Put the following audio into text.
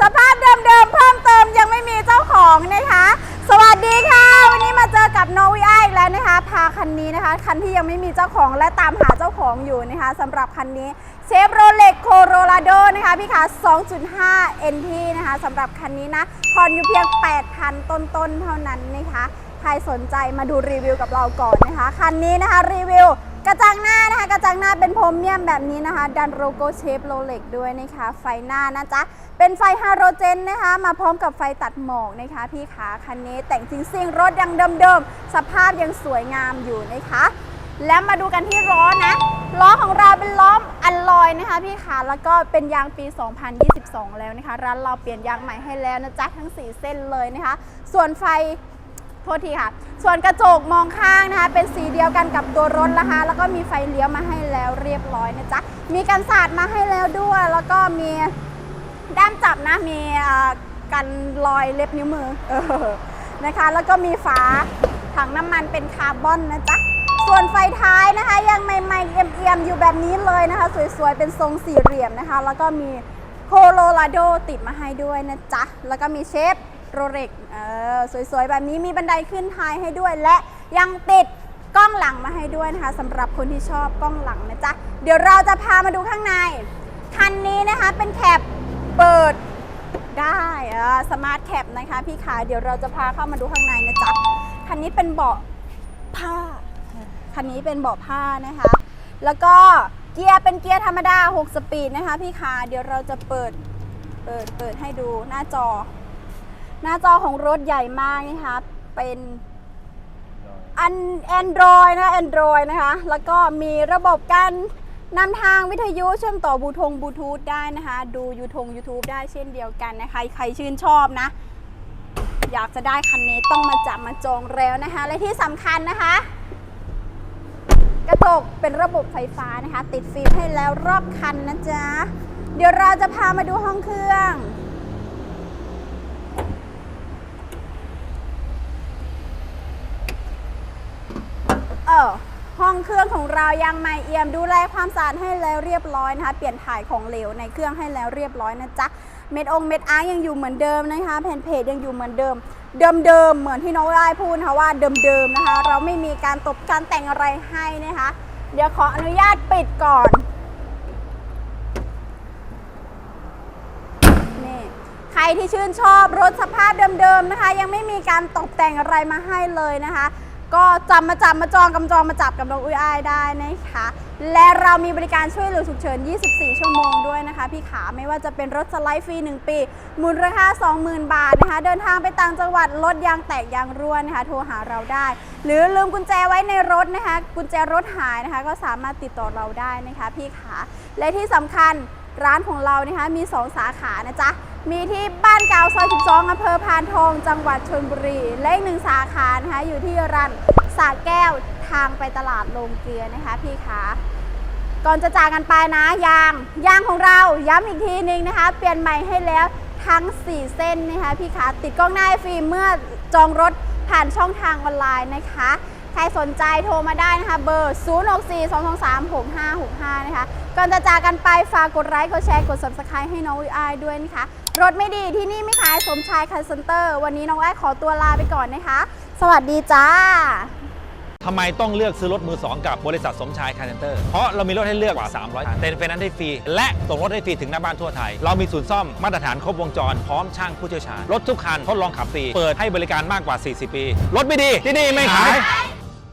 สภาพเดิมๆเพิ่มเติมยังไม่มีเจ้าของนะคะ สวัสดีค่ะ วันนี้มาเจอกับโนวิไออีกแล้วนะคะ พาคันนี้นะคะ คันที่ยังไม่มีเจ้าของและตามหาเจ้าของอยู่นะคะสำหรับคันนี้เชฟโรเล็กโคโรราโดนะคะพี่ขา2.5 NT นะคะสำหรับคันนี้นะผ่อนอยู่เพียง 8,000 ต้นๆ เท่านั้นนะคะ ใครสนใจมาดูรีวิวกับเราก่อนนะคะ คันนี้นะคะรีวิว กระจังหน้านะคะ กระจังหน้าเป็นพรมเมียมแบบนี้นะคะ ดันโลโก้เชฟโรเล็กด้วยนะคะ ไฟหน้านะจ๊ะ เป็นไฟฮาโลเจนนะคะ มาพร้อมกับไฟตัดหมอกนะคะ พี่ขาคันนี้แต่งจริงซิ่งรถยังเดิมๆ สภาพยังสวยงามอยู่นะคะ แล้วมาดูกันที่ล้อนะ ล้อของเราเป็นล้ออัลลอยนะคะ พี่ขาแล้วก็เป็นยางปี 2022 แล้วนะคะ ร้านเราเปลี่ยนยางใหม่ให้แล้วนะจ๊ะทั้ง 4 เส้นเลยนะคะ ส่วนไฟโทษทีค่ะ ส่วนกระจกมองข้างนะคะ เป็นสีเดียวกันกับตัวรถนะคะ แล้วก็มีไฟเลี้ยวมาให้แล้วเรียบร้อยนะจ๊ะ มีกันสาดมาให้แล้วด้วย แล้วก็มีด้ามจับนะ มีอ่ากันรอยเล็บนิ้วมือออนะคะ แล้วก็มีฝาถังน้ำมันเป็นคาร์บอนนะจ๊ะ ส่วนไฟท้ายนะคะ ยังใหม่ๆเอี่ยมๆอยู่แบบนี้เลยนะคะ สวยๆ เป็นทรงสี่เหลี่ยมนะคะ แล้วก็มีโคโลราโดติดมาให้ด้วยนะจ๊ะ แล้วก็มีเชฟ โรเล็กเออสวยๆ แบบนี้มีบันไดขึ้นท้ายให้ด้วยและยังติดกล้องหลังมาให้ด้วยนะคะสำหรับคนที่ชอบกล้องหลังนะจ๊ะ เดี๋ยวเราจะพามาดูข้างใน คันนี้นะคะเป็นแคปเปิดได้สมาร์ทแคปนะคะพี่ขาเดี๋ยวเราจะพาเข้ามาดูข้างในนะจ๊ะ คันนี้เป็นเบาะผ้า คันนี้เป็นเบาะผ้านะคะ แล้วก็เกียร์เป็นเกียร์ธรรมดา 6 สปีดนะคะพี่ขาเดี๋ยวเราจะเปิด เปิด เปิดให้ดูหน้าจอ หน้าจอของรถใหญ่มากนะคะเป็นอัน Android นะ Android นะคะ แล้วก็มีระบบการนำทางวิทยุเชื่อมต่อบลูทงบลูทูธได้นะคะ ดูยูทง YouTube ได้เช่นเดียวกันนะคะ ใครชื่นชอบนะ อยากจะได้คันนี้ต้องมาจับมาจองแล้วนะคะ และที่สำคัญนะคะ กระจกเป็นระบบไฟฟ้านะคะ ติดฟิล์มให้แล้วรอบคันนะจ๊ะ เดี๋ยวเราจะพามาดูห้องเครื่อง เออห้องเครื่องของเรายังไม่เอี่ยมดูแลความสะอาดให้แล้วเรียบร้อยนะคะเปลี่ยนถ่ายของเหลวในเครื่องให้แล้วเรียบร้อยนะจ๊ะเม็ดองเม็ดอาร์ยังอยู่เหมือนเดิมนะคะแผ่นเพจยังอยู่เหมือนเดิม เดิมๆเหมือนที่น้องได้พูดนะคะว่าเดิมๆนะคะ เราไม่มีการตบการแต่งอะไรให้นะคะ เดี๋ยวขออนุญาตปิดก่อนนี่ใครที่ชื่นชอบรถสภาพเดิมๆนะคะ ยังไม่มีการตกแต่งอะไรมาให้เลยนะคะ ก็จำมาจับมาจองกำจองมาจับกับน้องอุ้ยอ้ายได้นะคะ และเรามีบริการช่วยเหลือฉุกเฉิน 24 ชั่วโมงด้วยนะคะ พี่ขาไม่ว่าจะเป็นรถสไลด์ฟรี 1 ปี มูลค่า 20,000 บาทนะคะ เดินทางไปต่างจังหวัดรถยางแตกยางรั่วนะคะ โทรหาเราได้ หรือลืมกุญแจไว้ในรถนะคะ กุญแจรถหายนะคะ ก็สามารถติดต่อเราได้นะคะ พี่ขาและที่สำคัญร้านของเรานะคะมี 2 สาขานะจ๊ะ มีที่บ้านเก่าซอย 12อำเภอพานทอง จังหวัดชลบุรีและอีกหนึ่งสาขานะคะอยู่ที่รันสระแก้วทางไปตลาดโรงเกลือนะคะพี่ขาก่อนจะจากกันไปนะยางยางของเราย้ำอีกทีนึงนะคะ เปลี่ยนใหม่ให้แล้วทั้ง 4 เส้นนะคะพี่ขาติดกล้องหน้าฟรีเมื่อจองรถผ่านช่องทางออนไลน์นะคะ ใครสนใจโทรมาได้นะคะ เบอร์ 0 6 4 2 2 3 6 5 6 5 นะคะ ก่อนจะจากกันไปฝากกดไลค์กดแชร์กด subscribe ให้น้องวิอายด้วยนะคะ รถไม่ดีที่นี่ไม่ขายสมชายคันเซ็นเตอร์ วันนี้น้องไอายขอตัวลาไปก่อนนะคะ สวัสดีจ้า ทำไมต้องเลือกซื้อรถมือ 2 กับบริษัทสมชายคาร์เซนเตอร์ เพราะเรามีรถให้เลือกกว่า 300คันเต็นท์ไฟแนนซ์ได้ฟรี และส่งรถให้ฟรีถึงหน้าบ้านทั่วไทย เรามีศูนย์ซ่อมมาตรฐานครบวงจร พร้อมช่างผู้เชี่ยวชาญ รถทุกคันทดลองขับฟรี เปิดให้บริการมากกว่า 40 ปี รถไม่ดีที่นี่ไม่ขาย